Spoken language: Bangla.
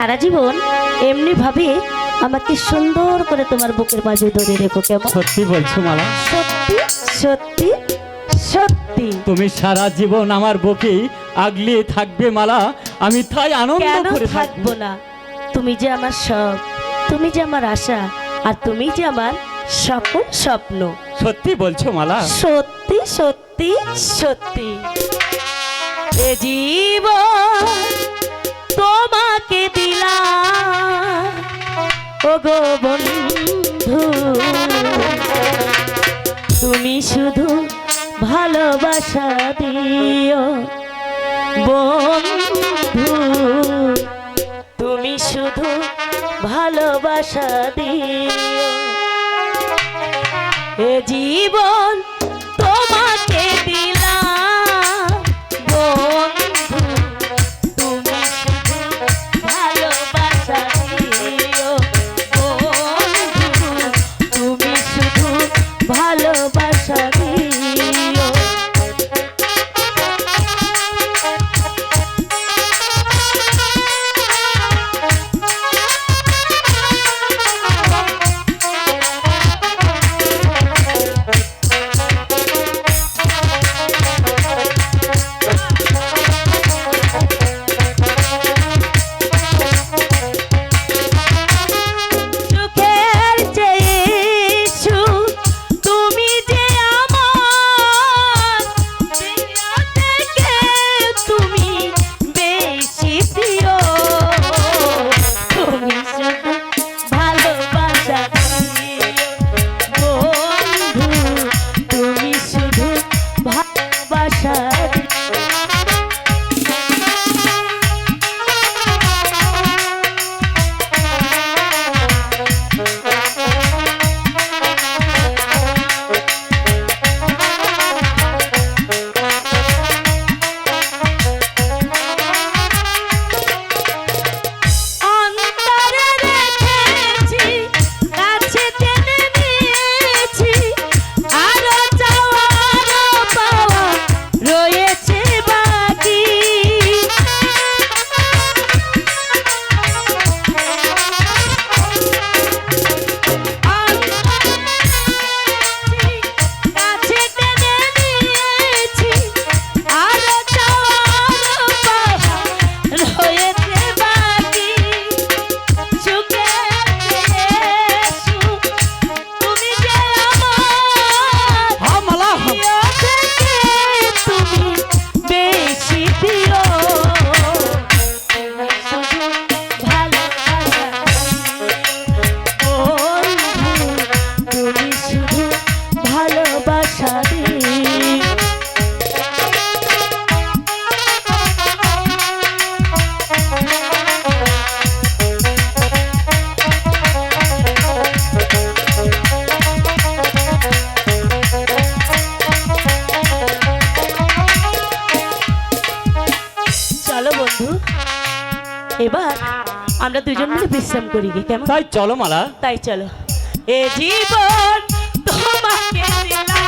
সারা জীবন এমনি ভাবে আমাকে সুন্দর করে তোমার বুকের মাঝে ধরে রেখো কেমন? সত্যি বলছো মালা। সত্যি সত্যি সত্যি। তুমি সারা জীবন আমার বুকে আগলিয়ে থাকবে মালা। আমি তাই আনন্দ কেন করে থাকব থাকব না? তুমি যে আমার সব তুমি যে আমার আশা আর তুমি যে আমার সকল স্বপ্ন। সত্যি বলছো মালা। সত্যি সত্যি সত্যি। এ জীবন তুমি শুধু ভালোবাসা দিও বন্ধু। তুমি শুধু ভালোবাসা দিও। এ জীবন এবার আমরা দুজন মিলে বিশ্রাম করি গে কেমন? তাই চলো মালা। তাই চলো। এ জীবন তোমাকে দিলাম।